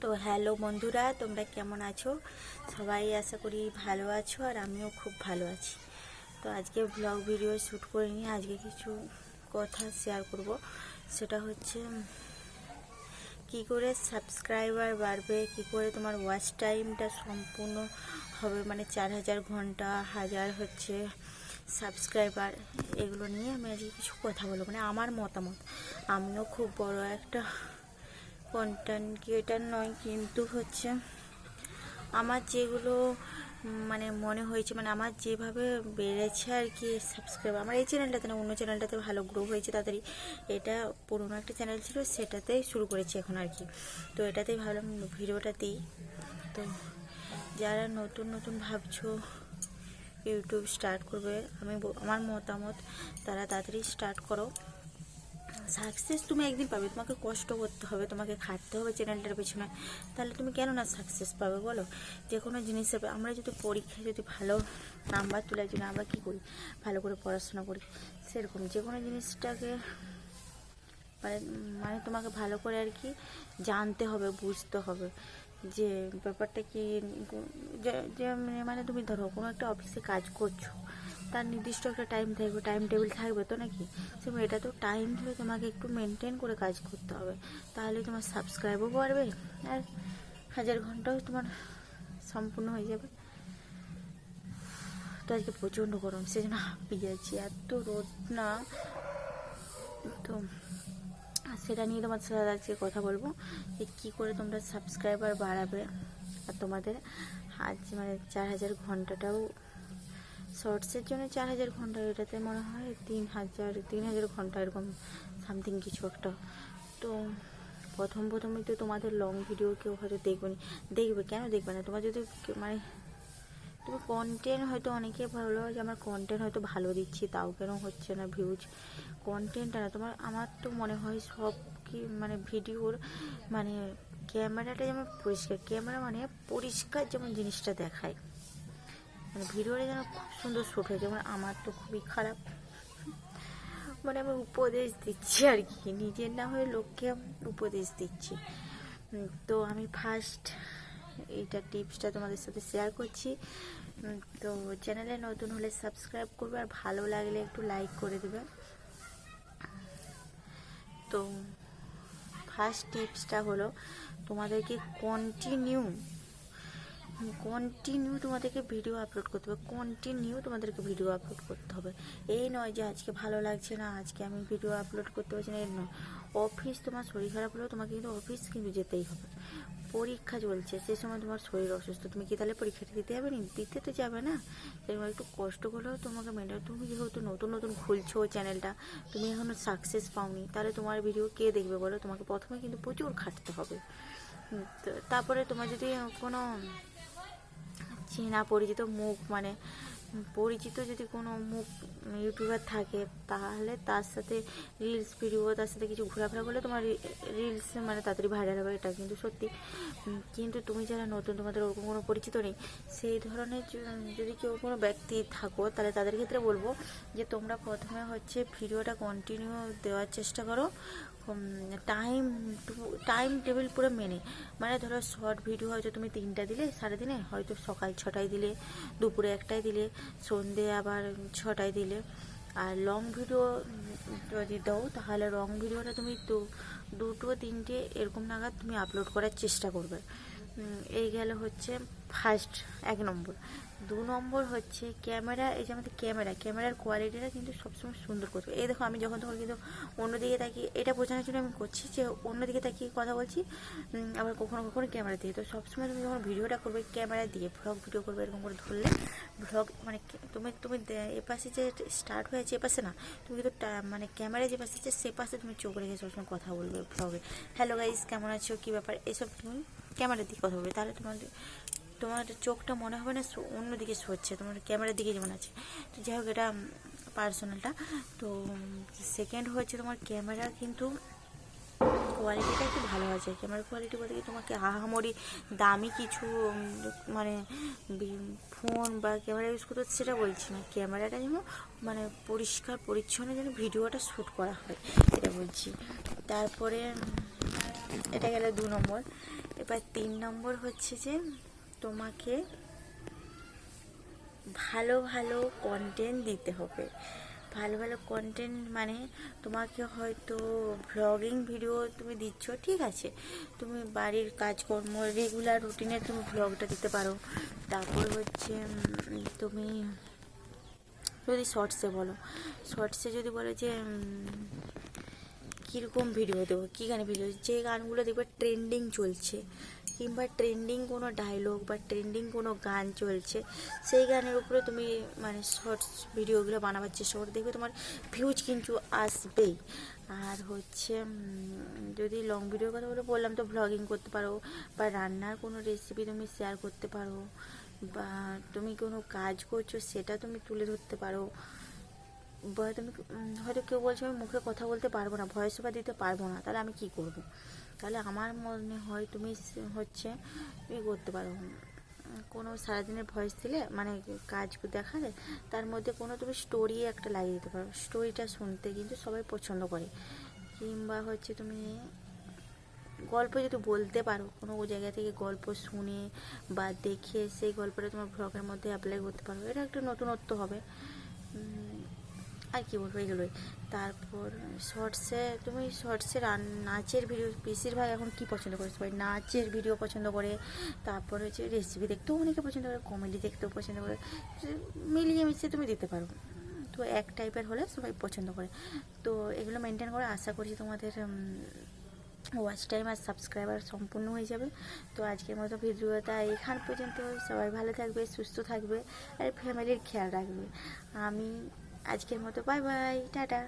তো হ্যালো বন্ধুরা, তোমরা কেমন আছো? সবাই আশা করি ভালো আছো আর আমিও খুব ভালো আছি। তো আজকে ব্লগ ভিডিও শ্যুট করে নিয়ে আজকে কিছু কথা শেয়ার করব। সেটা হচ্ছে কি করে সাবস্ক্রাইবার বাড়বে, কি করে তোমার ওয়াচ টাইমটা সম্পূর্ণ হবে মানে চার হাজার ঘণ্টা, হাজার হচ্ছে সাবস্ক্রাইবার এগুলো নিয়ে আমি আজকে কিছু কথা বলব। মানে আমার মতামত, আমিও খুব বড় একটা কন্টেন্ট ক্রিয়েটার নয়, কিন্তু হচ্ছে আমার যেগুলো মানে মনে হয়েছে মানে আমার যেভাবে বেড়েছে আর কি সাবস্ক্রাইব আমার এই চ্যানেলটাতে না, অন্য চ্যানেলটাতে ভালো গ্রো হয়েছে তাড়াতাড়ি। এটা পুরোনো একটা চ্যানেল ছিল, সেটাতেই শুরু করেছি এখন আর কি। তো এটাতেই ভাবলাম ভিডিওটা দিই। তো যারা নতুন নতুন ভাবছ ইউটিউব স্টার্ট করবে, আমি আমার মতামত তারা তাড়াতাড়ি স্টার্ট করো। সাকসেস তুমি একদিন পাবে। তোমাকে কষ্ট করতে হবে, তোমাকে খাটতে হবে চ্যানেলটার পেছনে। তাহলে তুমি কেন না সাকসেস পাবে বলো? যে কোনো জিনিসের আমরা যদি পরীক্ষায় যদি ভালো নাম্বার তোলার জন্য আমরা কী করি? ভালো করে পড়াশোনা করি, সেরকম যে কোনো জিনিসটাকে মানে মানে তোমাকে ভালো করে আর কি জানতে হবে, বুঝতে হবে। যে ব্যাপারটা কি, যে- যে মানে তুমি ধরো কোনো একটা অফিসে কাজ করছ। তার নির্দিষ্ট একটা টাইম থাকবে টাইম টেবিল থাকবে তো নাকি? তুমি এটা তো টাইম ধরে তোমাকে একটু মেনটেন করে কাজ করতে হবে। তাহলে তোমার সাবস্ক্রাইবও বাড়বে আর হাজার ঘন্টাও তোমার সম্পূর্ণ হয়ে যাবে। তো আজকে প্রচণ্ড গরম, সেজন্য হাঁপিয়ে যাচ্ছি, এত রোদ না। তো সেটা নিয়ে তোমার সাথে আজকে কথা বলব, যে কী করে তোমরা সাবস্ক্রাইবার বাড়াবে। আর তোমাদের আজ মানে চার হাজার ঘন্টাটাও শর্টসের জন্য চার হাজার ঘণ্টা, এটাতে মনে হয় তিন হাজার তিন হাজার ঘণ্টা এরকম সামথিং কিছু একটা। তো প্রথম প্রথমে তো তোমাদের লং ভিডিও কেউ হয়তো দেখবে না। দেখবে, কেন দেখবে না? তোমার যদি মানে তুমি কন্টেন্ট হয়তো অনেকে ভালো যে আমার কন্টেন্ট হয়তো ভালো দিচ্ছি, তাও কেন হচ্ছে না ভিউজ কন্টেন্টটা না, তোমার, আমার তো মনে হয় সব কি মানে ভিডিওর মানে ক্যামেরাটা যেমন পরিষ্কার ক্যামেরা মানে পরিষ্কার যেমন জিনিসটা দেখায়। মানে ভিডিওটা যেন খুব সুন্দর শ্যুট হয় মানে আমার তো খুবই খারাপ। মানে আমি উপদেশ দিচ্ছি আর কি, নিজের না হয়ে লোককে উপদেশ দিচ্ছি। তো আমি ফার্স্ট এইটা টিপসটা তোমাদের সাথে শেয়ার করছি। তো চ্যানেলে নতুন হলে সাবস্ক্রাইব করবে আর ভালো লাগলে একটু লাইক করে দেবে। তো ফার্স্ট টিপসটা হলো, তোমাদেরকে কন্টিনিউ কন্টিনিউ তোমাদেরকে ভিডিও আপলোড করতে হবে। কন্টিনিউ তোমাদেরকে ভিডিও আপলোড করতে হবে। এই নয় যে আজকে ভালো লাগছে না, আজকে আমি ভিডিও আপলোড করতে পারছি না এর নয়। অফিস তোমার শরীর খারাপ হলেও তোমাকে কিন্তু অফিস কিন্তু যেতেই হবে। পরীক্ষা চলছে, সে সময় তোমার শরীর অসুস্থ। তুমি কি তাহলে পরীক্ষাটা দিতে যাবে না? দিতে তো যাবে না। এরকম একটু কষ্ট করলেও তোমাকে মেনটেন তুমি যেহেতু নতুন নতুন খুলছো চ্যানেলটা তুমি এখনও সাকসেস পাওনি, তাহলে তোমার ভিডিও কে দেখবে বলো? তোমাকে প্রথমে কিন্তু প্রচুর খাটতে হবে। তারপরে তোমার যদি কোনো চেনা পরিচিত মুখ মানে পরিচিত যদি কোনো মুখ ইউটিউবার থাকে, তাহলে তার সাথে রিলস ভিডিও তার সাথে কিছু ঘোরাফেরা করলে তোমার রিলস মানে তাড়াতাড়ি ভাইরাল হবে এটা কিন্তু সত্যি। কিন্তু তুমি যারা নতুন, তোমাদের ওরকম কোনো পরিচিত নেই, সেই ধরনের যদি কেউ কোনো ব্যক্তি থাকো, তাহলে তাদের ক্ষেত্রে বলব যে তোমরা প্রথমে হচ্ছে ভিডিওটা কন্টিনিউ দেওয়ার চেষ্টা করো। টাইম টাইম টেবিল পুরো মেনে। মানে ধরো শর্ট ভিডিও হয়তো তুমি তিনটা দিলে সারাদিনে, হয়তো সকাল ছটায় দিলে, দুপুরে একটায় দিলে। সন্ধে আবার ছটায় দিলে। আর লং ভিডিও যদি দাও, তাহলে লং ভিডিওটা তুমি তো দুটো, তিনটে এরকম নাগাদ তুমি আপলোড করার চেষ্টা করবে। এই গেল হচ্ছে ফার্স্ট এক নম্বর। দু নম্বর হচ্ছে ক্যামেরা এই যে আমাদের ক্যামেরা ক্যামেরার কোয়ালিটিটা কিন্তু সবসময় সুন্দর করতে এই দেখো, আমি যখন তখন কিন্তু অন্যদিকে তাকিয়ে, এটা বোঝানোর জন্য আমি করছি যে অন্যদিকে তাকিয়ে কথা বলছি আবার কখনো কখনো ক্যামেরা দিয়ে তো সবসময় তুমি যখন ভিডিওটা করবে ক্যামেরা দিয়ে ভ্লগ ভিডিও করবে এরকম করে ধরলে ভ্লগ মানে তুমি তুমি দে- এ পাশে যে স্টার্ট হয়েছে, এ পাশে না, তুমি কিন্তু মানে ক্যামেরা যে পাশে আছে, সে পাশে তুমি চোখ রেখে সবসময় কথা বলবে ভ্লগে হ্যালো গাইস কেমন আছো? কী ব্যাপার? এসব তুমি ক্যামেরার দিকে কথা বলবে তাহলে তোমার তোমার চোখটা মনে হবে না অন্যদিকে সরছে, তোমার ক্যামেরার দিকে যেমন আছে। তো যাই হোক, এটা পার্সোনালটা তো সেকেন্ড হচ্ছে তোমার ক্যামেরা, কিন্তু কোয়ালিটিটা একটু ভালো আছে। ক্যামেরার কোয়ালিটি বলতে তোমাকে আহামরি দামি কিছু মানে ফোন বা ক্যামেরা ইউজ করতে সেটা বলছি না। ক্যামেরাটা যেন মানে পরিষ্কার, পরিচ্ছন্ন যেন ভিডিওটা শ্যুট করা হয়, এটা বলছি। তারপরে এটা গেলে দু নম্বর। এবার তিন নম্বর হচ্ছে যে তোমাকে ভালো ভালো কন্টেন্ট দিতে হবে। ভালো ভালো কন্টেন্ট মানে তোমাকে হয়তো ভ্লগিং ভিডিও তুমি দিচ্ছ, ঠিক আছে? তুমি বাড়ির কাজকর্ম রেগুলার রুটিনে তুমি ভ্লগটা দিতে পারো। তারপর হচ্ছে তুমি যদি শর্টসে বলো শর্টসে যদি বলো যে কীরকম ভিডিও দেবো, কী গানে ভিডিও যে গানগুলো দেখবে ট্রেন্ডিং চলছে, কিংবা ট্রেন্ডিং কোনো ডায়লগ বা ট্রেন্ডিং কোনো গান চলছে, সেই গানের উপরে তুমি মানে শর্টস ভিডিওগুলো বানাবার চেষ্টা করো। দেখবে তোমার ভিউজ কিন্তু আসবেই। আর হচ্ছে যদি লং ভিডিওর কথা বলে বললাম, তো ভ্লগিং করতে পারো, বা রান্নার কোনো রেসিপি তুমি শেয়ার করতে পারো, বা তুমি কোনো কাজ করছ, সেটা তুমি তুলে ধরতে পারো। বা তুমি হয়তো কেউ বলছে, আমি মুখে কথা বলতে পারব না, ভয়েস ওভার দিতে পারব না, তাহলে আমি কি করব? তাহলে আমার মনে হয় তুমি হচ্ছে ই করতে পারো। কোনো সারাদিনের ভয়েস দিলে মানে কাজ দেখালে, তার মধ্যে কোনো তুমি স্টোরি একটা লাগিয়ে দিতে পারো। স্টোরিটা শুনতে কিন্তু সবাই পছন্দ করে। কিংবা হচ্ছে তুমি গল্প যদি বলতে পারো, কোনো জায়গা থেকে গল্প শুনে বা দেখে সেই গল্পটা তোমার ব্লগের মধ্যে অ্যাপ্লাই করতে পারো, এটা একটা নতুনত্ব হবে। আর কি বলব এগুলোই তারপর শর্টসে, তুমি শর্টসে নাচের ভিডিও, বেশিরভাগ এখন কি পছন্দ করে? সবাই নাচের ভিডিও পছন্দ করে। তারপর হচ্ছে রেসিপি দেখতেও অনেকে পছন্দ করে কমেডি দেখতেও পছন্দ করে। মিলিয়ে মিশিয়ে তুমি দিতে পারো। তো এক টাইপের হলে সবাই পছন্দ করে। তো এগুলো মেনটেন করে আশা করছি তোমাদের ওয়াচ টাইম আর সাবস্ক্রাইবার সম্পূর্ণ হয়ে যাবে। তো আজকের মতো ভিডিওটা এখান পর্যন্ত। সবাই ভালো থাকবে, সুস্থ থাকবে, আর ফ্যামিলির খেয়াল রাখবে। আমি আজকের মতো বাই বাই টাটা।